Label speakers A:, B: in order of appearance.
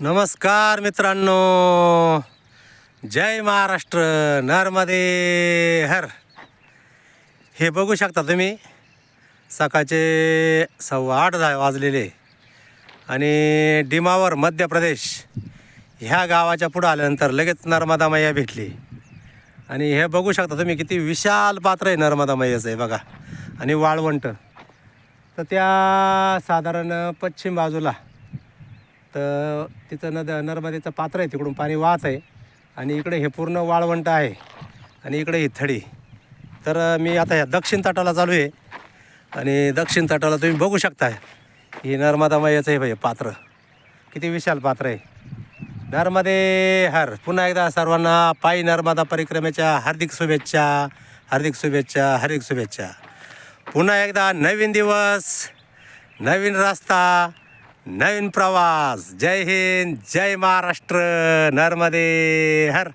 A: नमस्कार मित्रांनो. जय महाराष्ट्र नर्मदे हर. हे बघू शकता तुम्ही सकाळचे सव्वा आठ वाजलेले. आणि डिमावर मध्य प्रदेश ह्या गावाच्या पुढं आल्यानंतर लगेच नर्मदा मैया भेटली. आणि हे बघू शकता तुम्ही किती विशाल पात्र आहे नर्मदा मैयाचं आहे बघा. आणि वाळवंट. तर त्या साधारण पश्चिम बाजूला तर तिचं नद नर्मदेचं पात्र आहे तिकडून पाणी वाहत आहे. आणि इकडे हे पूर्ण वाळवंट आहे आणि इकडे ही थडी. तर मी आता ह्या दक्षिण तटाला चालू आहे. आणि दक्षिण तटाला तुम्ही बघू शकता ही नर्मदा मैयाचं आहे भाई पात्र. किती विशाल पात्र आहे. नर्मदे हर. पुन्हा एकदा सर्वांना पायी नर्मदा परिक्रमेच्या हार्दिक शुभेच्छा हार्दिक शुभेच्छा हार्दिक शुभेच्छा. पुन्हा एकदा नवीन दिवस नवीन रस्ता नवीन प्रवास. जय हिंद जय महाराष्ट्र नर्मदे हर.